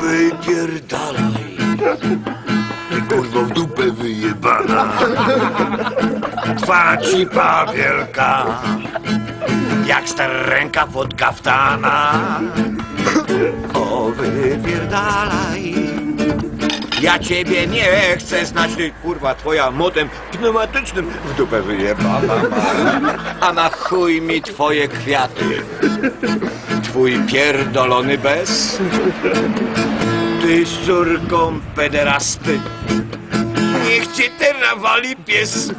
Wypierdalaj. Ty kurwo w dupę wyjebana. Twa cipa wielka. Jak starenka pod kaftana. O, wypierdalaj. Ja ciebie nie chcę znać, ty kurwa twoja motem pneumatycznym w dupę wyjebana. A na chuj mi twoje kwiaty. Twój pierdolony bez. Ty z córką pederasty. Niech cię teraz wali pies.